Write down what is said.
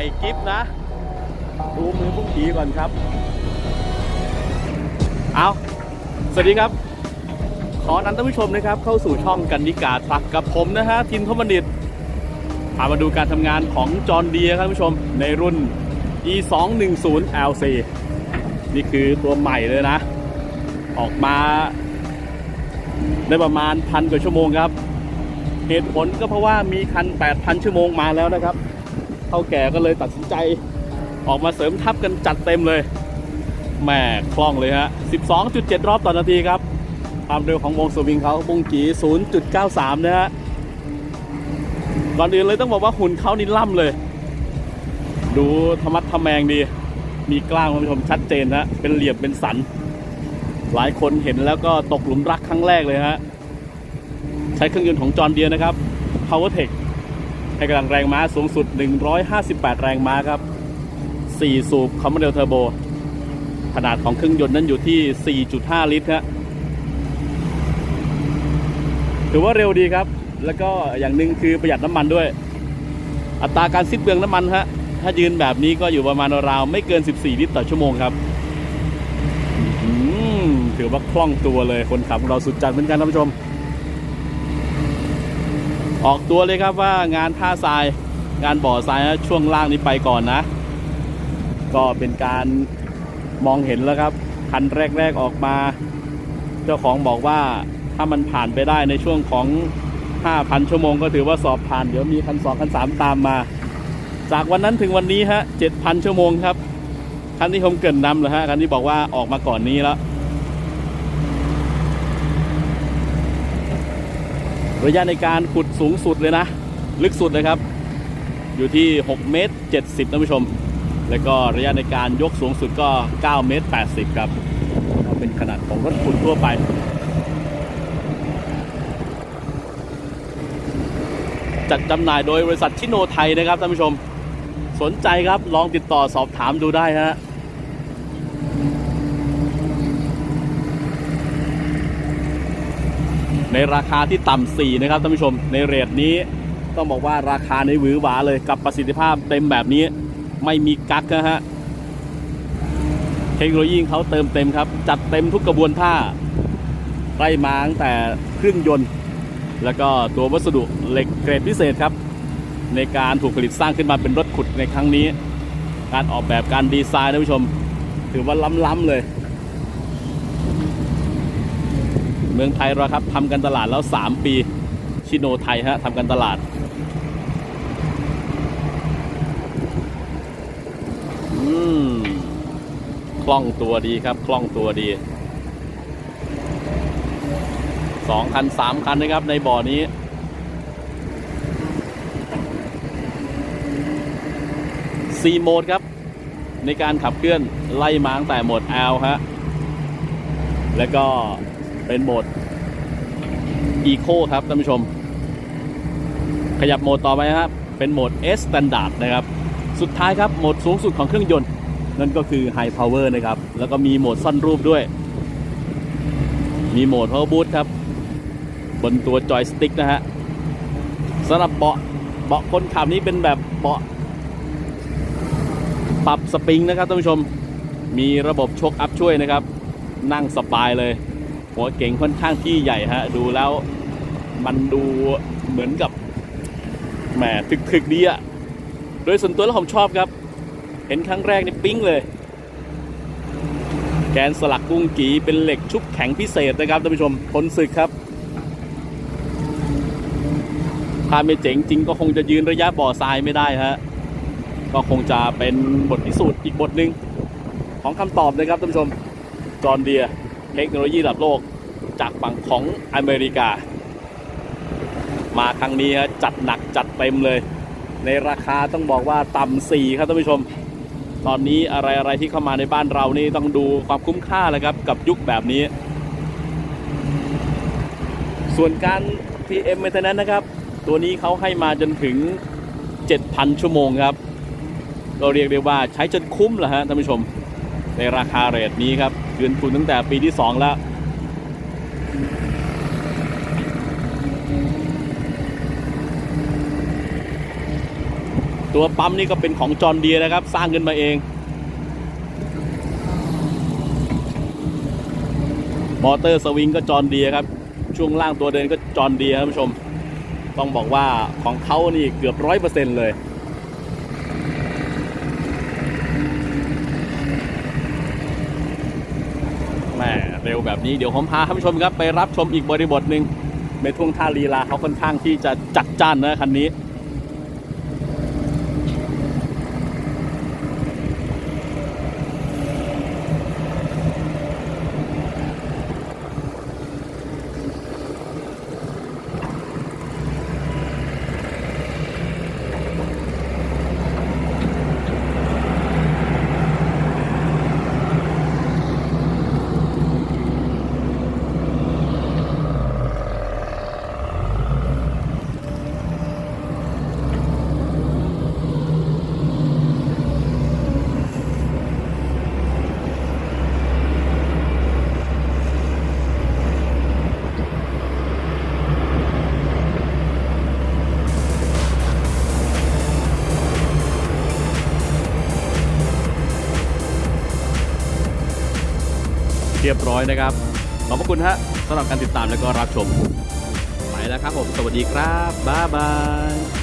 ม่กิฟนะ ดูมือพุ่งผีก่อนครับ เอาสวัสดีครับ ขอนันท่านผู้ชมนะครับ เข้าสู่ช่องกันนิกาทรักกับผมนะฮะทินทมนิตพามาดูการทำงานของจอห์นเดียครับท่านผู้ชมในรุ่น e 2 1 0 lc นี่คือตัวใหม่เลยนะ ออกมาได้ประมาณพันกว่าชั่วโมงครับ เหตุผลก็เพราะว่ามีคัน 8,000 ชั่วโมงมาแล้วนะครับ เท่าแก่ก็เลยตัดสินใจออกมาเสริมทับกันจัดเต็มเลยแหม่คล่องเลยฮะ 12.7 รอบต่อนาทีครับ ความเร็วของวงสวิงเขาบุงกี 0.93 นะฮะ ก่อนอื่นเลยต้องบอกว่าหุ่นเขานี่ล่ำเลย ดูธรรมัดทะแมงดี มีกล้ามคุณผู้ชมชัดเจนนะเป็นเหลี่ยมเป็นสัน หลายคนเห็นแล้วก็ตกหลุมรักครั้งแรกเลยฮะ ใช้เครื่องยนต์ของจอห์เดียนะครับ PowerTech ให้กำลังแรงม้าสูงสุด 158 แรงม้าครับ 4 สูบคอมมอนเดลเทอร์โบ ขนาดของเครื่องยนต์นั้นอยู่ที่ 4.5 ลิตรฮะถือว่าเร็วดีครับ แล้วก็อย่างหนึ่งคือประหยัดน้ำมันด้วย อัตราการสิ้นเปลืองน้ำมันฮะ ถ้ายืนแบบนี้ก็อยู่ประมาณราวๆไม่เกิน 14 ลิตรต่อชั่วโมงครับถือว่าคล่องตัวเลยคนขับของเราสุดจัดเหมือนกันท่านผู้ชม ออกตัวเลยครับว่างานท่าทราย งานบ่อทรายนะช่วงล่างนี้ไปก่อนนะ ก็เป็นการมองเห็นแล้วครับคันแรก ๆออกมา เจ้าของบอกว่าถ้ามันผ่านไปได้ในช่วงของ 5,000 ชั่วโมงก็ถือว่าสอบผ่านเดี๋ยวมีคัน2คัน3ตามมา จากวันนั้นถึงวันนี้ฮะ7,000 ชั่วโมงครับ คันที่ผมเกินนำเหรอฮะคันที่บอกว่าออกมาก่อนนี้แล้ว ระยะในการขุดสูงสุดเลยนะ ลึกสุดเลยครับ อยู่ที่ 6 เมตร 70ท่านผู้ชม แล้วก็ระยะในการยกสูงสุดก็ 9 เมตร 80 ครับก็เป็นขนาดของรถขุดทั่วไปจัดจำหน่ายโดยบริษัทชิโนไทยนะครับท่านผู้ชม สนใจครับลองติดต่อสอบถามดูได้ฮะ ในราคาที่ต่ำสี่นะครับท่านผู้ชมในเรทนี้ต้องบอกว่าราคาในหวือหวาเลยกับประสิทธิภาพเต็มแบบนี้ไม่มีกักนะฮะเทคโนโลยีเขาเติมเต็มครับ จัดเต็มทุกกระบวนท่าไล่มาตั้งแต่เครื่องยนต์ แล้วก็ตัววัสดุเหล็กเกรดพิเศษครับ ในการถูกผลิตสร้างขึ้นมาเป็นรถขุดในครั้งนี้ การออกแบบการดีไซน์ท่านผู้ชม ถือว่าล้ำๆเลย เมืองไทยเราครับทำกันตลาดแล้ว 3 ปีชิโนไทยฮะทำกันตลาด อืมคล่องตัวดีครับ คล่องตัวดีสองคันสามคันนะครับในบ่อนี้ซีโหมดครับ ในการขับเคลื่อนไล่มาตั้งแต่โหมด L ฮะ แล้วก็ เป็นโหมด Eco ครับท่านผู้ชม ขยับโหมดต่อไปนะครับ เป็นโหมด S Standard นะครับ สุดท้ายครับโหมดสูงสุดของเครื่องยนต์ นั่นก็คือ High Power นะครับ แล้วก็มีโหมดซ่อนรูปด้วย มีโหมด Power Boost ครับ บนตัวจอยสติ๊กนะฮะสำหรับเบาะเบาะคนขับนี้เป็นแบบเบาะปรับสปริงนะครับท่านผู้ชม มีระบบชกอัพช่วยนะครับ นั่งสบายเลย หัวเก่งค่อนข้างที่ใหญ่ฮะ ดูแล้วมันดูเหมือนกับแหมถึกๆดีอะโดยส่วนตัวแล้วผมชอบครับ เห็นครั้งแรกนี่ปิ๊งเลย แกนสลักกุ้งกีเป็นเหล็กชุบแข็งพิเศษนะครับท่านผู้ชมทนศึกครับ ถ้าไม่เจ๋งจริงก็คงจะยืนระยะบ่อทรายไม่ได้ฮะก็คงจะเป็นบทพิสูจน์อีกบทหนึ่งของคำตอบนะครับท่านผู้ชมจอห์นเดีย เทคโนโลยีระดับโลกจากฝั่งของอเมริกา มาครั้งนี้ฮะจัดหนักจัดเต็มเลย ในราคาต้องบอกว่าต่ำสี่ครับท่านผู้ชม ตอนนี้อะไรอะไรที่เข้ามาในบ้านเรานี่ต้องดูความคุ้มค่าเลยครับกับยุคแบบนี้ ส่วนการ PM Maintenance นะครับ ตัวนี้เขาให้มาจนถึง 7,000 ชั่วโมงครับก็เรียกได้ว่าใช้จนคุ้มแหละฮะท่านผู้ชม ในราคาเรทนี้ครับ คืนทุนตั้งแต่ปีที่ 2 แล้ว ตัวปั๊มนี่ก็เป็นของจอร์เดียนะครับ สร้างขึ้นมาเองมอเตอร์สวิงก็จอร์เดียครับ ช่วงล่างตัวเดินก็จอร์เดียครับท่านผู้ชม ต้องบอกว่าของเขานี่เกือบร้อยเปอร์เซ็นต์เลย แหม่ เร็วแบบนี้เดี๋ยวผมพาท่านผู้ชมครับไปรับชมอีกบริบทหนึ่งในท่วงท่าลีลาเขาค่อนข้างที่จะจัดจ้านนะคันนี้ รียบร้อยนะครับ ขอบพระคุณฮะสำหรับการติดตามและก็รับชม ไปแล้วครับผม สวัสดีครับ บ๊ายบาย